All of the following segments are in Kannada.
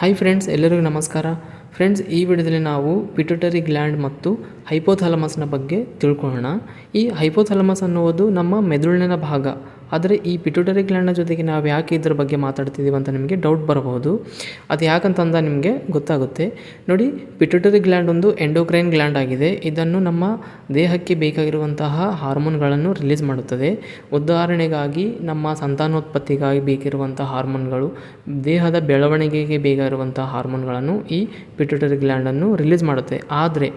ಹಾಯ್ ಫ್ರೆಂಡ್ಸ್ ಎಲ್ಲರಿಗೂ ನಮಸ್ಕಾರ. ಫ್ರೆಂಡ್ಸ್ ಈ ವಿಡಿಯೋದಲ್ಲಿ ನಾವು ಪಿಟೋಟರಿ ಗ್ಲ್ಯಾಂಡ್ ಮತ್ತು ಹೈಪೋಥಾಲಮಸ್ನ ಬಗ್ಗೆ ತಿಳ್ಕೊಳ್ಳೋಣ. ಈ ಹೈಪೋಥಾಲಮಸ್ ಅನ್ನುವುದು ನಮ್ಮ ಮೆದುಳಿನ ಭಾಗ. ಆದರೆ ಈ ಪಿಟ್ಯೂಟರಿ ಗ್ಲ್ಯಾಂಡ್ನ ಜೊತೆಗೆ ನಾವು ಯಾಕೆ ಇದ್ರ ಬಗ್ಗೆ ಮಾತಾಡ್ತಿದ್ದೀವಿ ಅಂತ ನಿಮಗೆ ಡೌಟ್ ಬರಬಹುದು. ಅದು ಯಾಕಂತಂದ ನಿಮಗೆ ಗೊತ್ತಾಗುತ್ತೆ. ನೋಡಿ ಪಿಟ್ಯುಟರಿ ಗ್ಲ್ಯಾಂಡ್ ಒಂದು ಎಂಡೋಕ್ರೈನ್ ಗ್ಲ್ಯಾಂಡ್ ಆಗಿದೆ. ಇದನ್ನು ನಮ್ಮ ದೇಹಕ್ಕೆ ಬೇಕಾಗಿರುವಂತಹ ಹಾರ್ಮೋನ್ಗಳನ್ನು ರಿಲೀಸ್ ಮಾಡುತ್ತದೆ. ಉದಾಹರಣೆಗಾಗಿ, ನಮ್ಮ ಸಂತಾನೋತ್ಪತ್ತಿಗಾಗಿ ಬೇಕಿರುವಂಥ ಹಾರ್ಮೋನ್ಗಳು ದೇಹದ ಬೆಳವಣಿಗೆಗೆ ಬೇಕಾಗಿರುವಂಥ ಹಾರ್ಮೋನ್ಗಳನ್ನು ಈ ಪಿಟ್ಯೂಟರಿ ಗ್ಲ್ಯಾಂಡನ್ನು ರಿಲೀಸ್ ಮಾಡುತ್ತೆ. ಆದರೆ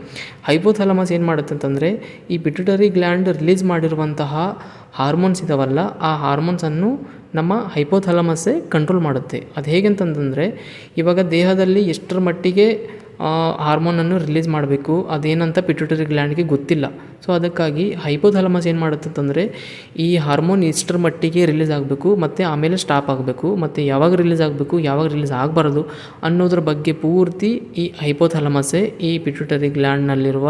ಹೈಪೋಥಲಮಸ್ ಏನು ಮಾಡುತ್ತೆ ಅಂತಂದರೆ ಈ ಪಿಟ್ಯೂಟರಿ ಗ್ಲ್ಯಾಂಡ್ ರಿಲೀಸ್ ಮಾಡಿರುವಂತಹ ಹಾರ್ಮೋನ್ಸ್ ಇದಾವಲ್ಲ, ಆ ಹಾರ್ಮೋನ್ಸನ್ನು ನಮ್ಮ ಹೈಪೋಥಲಮಸ್ಸೇ ಕಂಟ್ರೋಲ್ ಮಾಡುತ್ತೆ. ಅದು ಹೇಗೆ ಅಂತಂತಂದರೆ ಇವಾಗ ದೇಹದಲ್ಲಿ ಎಷ್ಟರ ಮಟ್ಟಿಗೆ ಹಾರ್ಮೋನನ್ನು ರಿಲೀಸ್ ಮಾಡಬೇಕು. ಅದೇನಂತ ಪಿಟ್ಯುಟರಿ ಗ್ಲ್ಯಾಂಡ್ಗೆ ಗೊತ್ತಿಲ್ಲ. ಸೊ ಅದಕ್ಕಾಗಿ ಹೈಪೋಥಾಲಮಸ್ ಏನು ಮಾಡುತ್ತೆ ಅಂದರೆ ಈ ಹಾರ್ಮೋನ್ ಇಷ್ಟರ ಮಟ್ಟಿಗೆ ರಿಲೀಸ್ ಆಗಬೇಕು, ಮತ್ತು ಆಮೇಲೆ ಸ್ಟಾಪ್ ಆಗಬೇಕು, ಮತ್ತು ಯಾವಾಗ ರಿಲೀಸ್ ಆಗಬೇಕು, ಯಾವಾಗ ರಿಲೀಸ್ ಆಗಬಾರ್ದು ಅನ್ನೋದ್ರ ಬಗ್ಗೆ ಪೂರ್ತಿ ಈ ಹೈಪೋಥಾಲಮಸ್ಸೇ ಈ ಪಿಟ್ಯುಟರಿ ಗ್ಲ್ಯಾಂಡ್ನಲ್ಲಿರುವ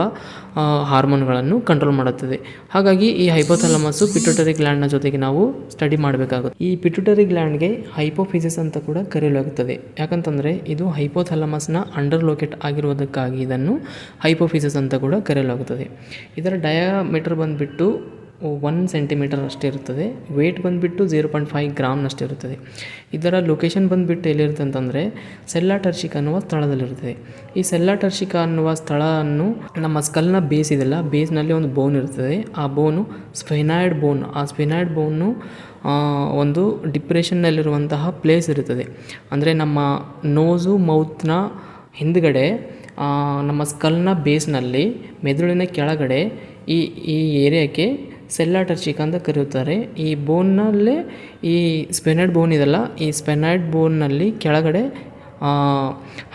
ಹಾರ್ಮೋನ್ಗಳನ್ನು ಕಂಟ್ರೋಲ್ ಮಾಡುತ್ತದೆ. ಹಾಗಾಗಿ ಈ ಹೈಪೋಥಾಲಮಸ್ಸು ಪಿಟ್ಯುಟರಿ ಗ್ಲ್ಯಾಂಡ್ನ ಜೊತೆಗೆ ನಾವು ಸ್ಟಡಿ ಮಾಡಬೇಕಾಗುತ್ತೆ. ಈ ಪಿಟ್ಯುಟರಿ ಗ್ಲ್ಯಾಂಡ್ಗೆ ಹೈಪೋಫಿಸಿಸ್ ಅಂತ ಕೂಡ ಕರೆಯಲಾಗುತ್ತದೆ. ಯಾಕಂತಂದರೆ, ಇದು ಹೈಪೋಥಾಲಮಸ್ನ ಅಂಡರ್ ಲೊಕೇಟ್ ಆಗಿರುವುದಕ್ಕಾಗಿ ಇದನ್ನು ಹೈಪೋಫಿಸಸ್ ಅಂತ ಕೂಡ ಕರೆಯಲಾಗುತ್ತದೆ. ಇದರ ಡಯಾಮೀಟರ್ ಬಂದುಬಿಟ್ಟು ಒನ್ ಸೆಂಟಿಮೀಟರ್ ಅಷ್ಟೇ ಇರುತ್ತದೆ. ವೇಟ್ ಬಂದುಬಿಟ್ಟು ಝೀರೋ ಪಾಯಿಂಟ್ ಫೈವ್ ಗ್ರಾಮ್ನಷ್ಟೇ ಇರುತ್ತದೆ. ಇದರ ಲೊಕೇಶನ್ ಬಂದುಬಿಟ್ಟು ಎಲ್ಲಿರುತ್ತೆ ಅಂತಂದರೆ ಸೆಲ್ಲಾಟರ್ಶಿಕ ಅನ್ನುವ ಸ್ಥಳದಲ್ಲಿರುತ್ತದೆ. ಈ ಸೆಲ್ಲಾಟರ್ಶಿಕ ಅನ್ನುವ ಸ್ಥಳವನ್ನು ನಮ್ಮ ಸ್ಕಲ್ನ ಬೇಸ್ ಇದೆಲ್ಲ ಬೇಸ್ನಲ್ಲಿ ಒಂದು ಬೋನ್ ಇರ್ತದೆ ಆ ಬೋನು ಸ್ಪೆನಾಯ್ಡ್ ಬೋನ್ ಆ ಸ್ಪೆನಾಯ್ಡ್ ಬೋನು ಒಂದು ಡಿಪ್ರೆಷನ್ನಲ್ಲಿರುವಂತಹ ಪ್ಲೇಸ್ ಇರುತ್ತದೆ. ಅಂದರೆ ನಮ್ಮ ನೋಸು ಮೌತ್ನ ಹಿಂದ್ಗಡೆ ನಮ್ಮ ಸ್ಕಲ್ನ ಬೇಸ್ನಲ್ಲಿ ಮೆದುಳಿನ ಕೆಳಗಡೆ ಈ ಈ ಏರಿಯಾಕ್ಕೆ ಸೆಲ್ಲಾಟರ್ಚಿಕ ಅಂತ ಕರೆಯುತ್ತಾರೆ. ಈ ಬೋನ್ನಲ್ಲೇ ಈ ಸ್ಪೆನೈಡ್ ಬೋನ್ ಇದೆಲ್ಲ, ಈ ಸ್ಪೆನೈಡ್ ಬೋನ್ನಲ್ಲಿ ಕೆಳಗಡೆ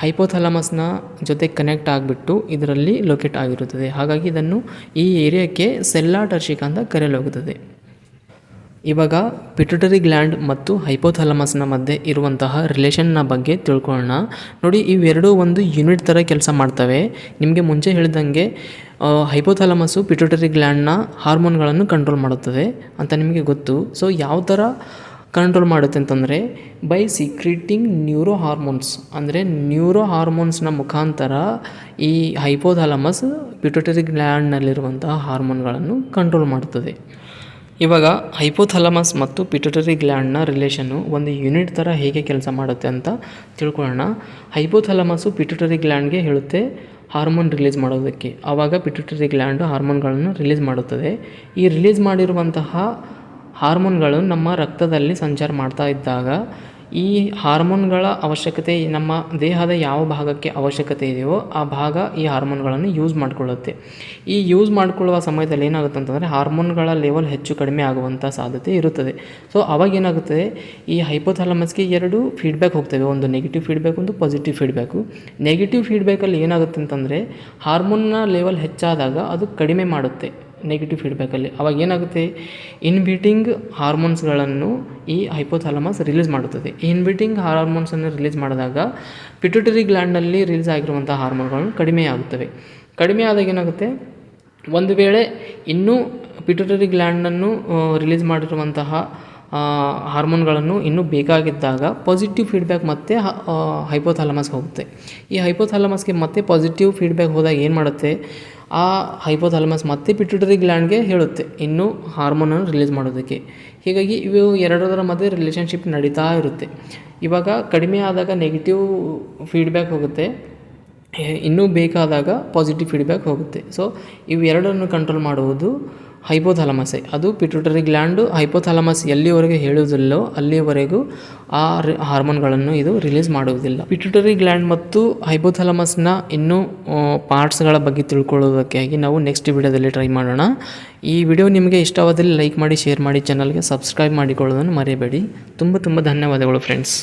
ಹೈಪೋಥಲಮಸ್ನ ಜೊತೆ ಕನೆಕ್ಟ್ ಆಗಿಬಿಟ್ಟು ಇದರಲ್ಲಿ ಲೊಕೇಟ್ ಆಗಿರುತ್ತದೆ. ಹಾಗಾಗಿ ಇದನ್ನು ಈ ಏರಿಯಾಕ್ಕೆ ಸೆಲ್ಲಾಟರ್ಚಿಕ ಅಂತ ಕರೆಯಲಾಗುತ್ತದೆ. ಇವಾಗ ಪಿಟ್ಯುಟರಿ ಗ್ಲ್ಯಾಂಡ್ ಮತ್ತು ಹೈಪೋಥಲಮಸ್ನ ಮಧ್ಯೆ ಇರುವಂತಹ ರಿಲೇಷನ್ನ ಬಗ್ಗೆ ತಿಳ್ಕೊಳ್ಳೋಣ. ನೋಡಿ, ಇವೆರಡೂ ಒಂದು ಯೂನಿಟ್ ಥರ ಕೆಲಸ ಮಾಡ್ತವೆ. ನಿಮಗೆ ಮುಂಚೆ ಹೇಳಿದಂಗೆ ಹೈಪೋಥಲಮಸ್ಸು ಪಿಟ್ಯುಟರಿ ಗ್ಲ್ಯಾಂಡ್ನ ಹಾರ್ಮೋನ್ಗಳನ್ನು ಕಂಟ್ರೋಲ್ ಮಾಡುತ್ತದೆ ಅಂತ ನಿಮಗೆ ಗೊತ್ತು. ಸೊ ಯಾವ ಥರ ಕಂಟ್ರೋಲ್ ಮಾಡುತ್ತೆ ಅಂತಂದರೆ ಬೈ ಸೀಕ್ರೀಟಿಂಗ್ ನ್ಯೂರೋ ಹಾರ್ಮೋನ್ಸ್ ಅಂದರೆ ನ್ಯೂರೋ ಹಾರ್ಮೋನ್ಸ್ನ ಮುಖಾಂತರ ಈ ಹೈಪೋಥಾಲಮಸ್ ಪಿಟುಟರಿ ಗ್ಲ್ಯಾಂಡ್ನಲ್ಲಿರುವಂತಹ ಹಾರ್ಮೋನ್ಗಳನ್ನು ಕಂಟ್ರೋಲ್ ಮಾಡುತ್ತದೆ. ಇವಾಗ ಹೈಪೋಥಲಮಸ್ ಮತ್ತು ಪಿಟೋಟರಿ ಗ್ಲ್ಯಾಂಡ್ನ ರಿಲೇಷನ್ನು ಒಂದು ಯೂನಿಟ್ ಥರ ಹೇಗೆ ಕೆಲಸ ಮಾಡುತ್ತೆ ಅಂತ ತಿಳ್ಕೊಳ್ಳೋಣ. ಹೈಪೋಥಲಮಸ್ಸು ಪಿಟ್ಯುಟರಿ ಗ್ಲ್ಯಾಂಡ್ಗೆ ಹೇಳುತ್ತೆ ಹಾರ್ಮೋನ್ ರಿಲೀಸ್ ಮಾಡೋದಕ್ಕೆ. ಆವಾಗ ಪಿಟ್ಯುಟರಿ ಗ್ಲ್ಯಾಂಡ್ ಹಾರ್ಮೋನ್ಗಳನ್ನು ರಿಲೀಸ್ ಮಾಡುತ್ತದೆ. ಈ ರಿಲೀಸ್ ಮಾಡಿರುವಂತಹ ಹಾರ್ಮೋನ್ಗಳು ನಮ್ಮ ರಕ್ತದಲ್ಲಿ ಸಂಚಾರ ಮಾಡ್ತಾ ಇದ್ದಾಗ ಈ ಹಾರ್ಮೋನ್ಗಳ ಅವಶ್ಯಕತೆ ನಮ್ಮ ದೇಹದ ಯಾವ ಭಾಗಕ್ಕೆ ಅವಶ್ಯಕತೆ ಇದೆಯೋ ಆ ಭಾಗ ಈ ಹಾರ್ಮೋನ್ಗಳನ್ನು ಯೂಸ್ ಮಾಡಿಕೊಳ್ಳುತ್ತೆ. ಈ ಯೂಸ್ ಮಾಡಿಕೊಳ್ಳುವ ಸಮಯದಲ್ಲಿ ಏನಾಗುತ್ತೆ ಅಂತಂದರೆ ಹಾರ್ಮೋನ್ಗಳ ಲೆವೆಲ್ ಹೆಚ್ಚು ಕಡಿಮೆ ಆಗುವಂಥ ಸಾಧ್ಯತೆ ಇರುತ್ತದೆ. ಸೊ ಅವಾಗ ಏನಾಗುತ್ತದೆ ಈ ಹೈಪೋಥಾಲಮಸ್ಗೆ ಎರಡು ಫೀಡ್ಬ್ಯಾಕ್ ಹೋಗ್ತವೆ. ಒಂದು ನೆಗೆಟಿವ್ ಫೀಡ್ಬ್ಯಾಕ್ ಒಂದು ಪಾಸಿಟಿವ್ ಫೀಡ್ಬ್ಯಾಕು ನೆಗೆಟಿವ್ ಫೀಡ್ಬ್ಯಾಕಲ್ಲಿ ಏನಾಗುತ್ತೆ ಅಂತಂದರೆ ಹಾರ್ಮೋನ್ನ ಲೆವೆಲ್ ಹೆಚ್ಚಾದಾಗ ಅದು ಕಡಿಮೆ ಮಾಡುತ್ತೆ. ನೆಗೆಟಿವ್ ಫೀಡ್ಬ್ಯಾಕಲ್ಲಿ ಅವಾಗ ಏನಾಗುತ್ತೆ? ಇನ್ಬಿಟಿಂಗ್ ಹಾರ್ಮೋನ್ಸ್ಗಳನ್ನು ಈ ಹೈಪೋಥಾಲಮಸ್ ರಿಲೀಸ್ ಮಾಡುತ್ತದೆ. ಈ ಇನ್ಬಿಟಿಂಗ್ ಹಾರ್ಮೋನ್ಸನ್ನು ರಿಲೀಸ್ ಮಾಡಿದಾಗ ಪಿಟ್ಯುಟರಿ ಗ್ಲ್ಯಾಂಡ್ನಲ್ಲಿ ರಿಲೀಸ್ ಆಗಿರುವಂಥ ಹಾರ್ಮೋನ್ಗಳು ಕಡಿಮೆ ಆಗುತ್ತವೆ. ಕಡಿಮೆ ಆದಾಗ ಏನಾಗುತ್ತೆ? ಒಂದು ವೇಳೆ ಇನ್ನೂ ಪಿಟ್ಯುಟರಿ ಗ್ಲ್ಯಾಂಡನ್ನು ರಿಲೀಸ್ ಮಾಡಿರುವಂತಹ ಹಾರ್ಮೋನ್ಗಳನ್ನು ಇನ್ನೂ ಬೇಕಾಗಿದ್ದಾಗ ಪಾಸಿಟಿವ್ ಫೀಡ್ಬ್ಯಾಕ್ ಮತ್ತೆ ಹೈಪೋಥಾಲಮಸ್ ಹೋಗುತ್ತೆ. ಈ ಹೈಪೋಥಾಲಮಸ್ಗೆ ಮತ್ತೆ ಪಾಸಿಟಿವ್ ಫೀಡ್ಬ್ಯಾಕ್ ಹೋದಾಗ ಏನು ಮಾಡುತ್ತೆ? ಆ ಹೈಪೋಥಾಲಮಸ್ ಮತ್ತೆ ಪಿಟ್ಯುಟರಿ ಗ್ಲ್ಯಾಂಡ್ಗೆ ಹೇಳುತ್ತೆ. ಇನ್ನೂ ಹಾರ್ಮೋನನ್ನು ರಿಲೀಸ್ ಮಾಡೋದಕ್ಕೆ. ಹೀಗಾಗಿ ಇವು ಎರಡರ ಮಧ್ಯೆ ರಿಲೇಷನ್ಶಿಪ್ ನಡೀತಾ ಇರುತ್ತೆ. ಇವಾಗ ಕಡಿಮೆ ಆದಾಗ ನೆಗೆಟಿವ್ ಫೀಡ್ಬ್ಯಾಕ್ ಹೋಗುತ್ತೆ. ಇನ್ನೂ ಬೇಕಾದಾಗ ಪಾಸಿಟಿವ್ ಫೀಡ್ಬ್ಯಾಕ್ ಹೋಗುತ್ತೆ. ಸೊ ಇವೆರಡನ್ನು ಕಂಟ್ರೋಲ್ ಮಾಡುವುದು ಹೈಪೋಥಾಲಮಸೆ ಅದು ಪಿಟ್ಯೂಟರಿ ಗ್ಲ್ಯಾಂಡು ಹೈಪೋಥಾಲಮಸ್ ಎಲ್ಲಿವರೆಗೆ ಹೇಳುವುದಿಲ್ಲೋ ಅಲ್ಲಿಯವರೆಗೂ ಆ ಹಾರ್ಮೋನ್ಗಳನ್ನು ಇದು ರಿಲೀಸ್ ಮಾಡುವುದಿಲ್ಲ. ಪಿಟ್ಯೂಟರಿ ಗ್ಲ್ಯಾಂಡ್ ಮತ್ತು ಹೈಪೋಥಾಲಮಸ್ನ ಇನ್ನೂ ಪಾರ್ಟ್ಸ್ಗಳ ಬಗ್ಗೆ ತಿಳ್ಕೊಳ್ಳೋದಕ್ಕಾಗಿ ನಾವು ನೆಕ್ಸ್ಟ್ ವಿಡಿಯೋದಲ್ಲಿ ಟ್ರೈ ಮಾಡೋಣ. ಈ ವಿಡಿಯೋ ನಿಮಗೆ ಇಷ್ಟವಾದಲ್ಲಿ ಲೈಕ್ ಮಾಡಿ, ಶೇರ್ ಮಾಡಿ, ಚಾನಲ್ಗೆ ಸಬ್ಸ್ಕ್ರೈಬ್ ಮಾಡಿಕೊಳ್ಳೋದನ್ನು ಮರೆಯಬೇಡಿ ತುಂಬ ತುಂಬ ಧನ್ಯವಾದಗಳು ಫ್ರೆಂಡ್ಸ್.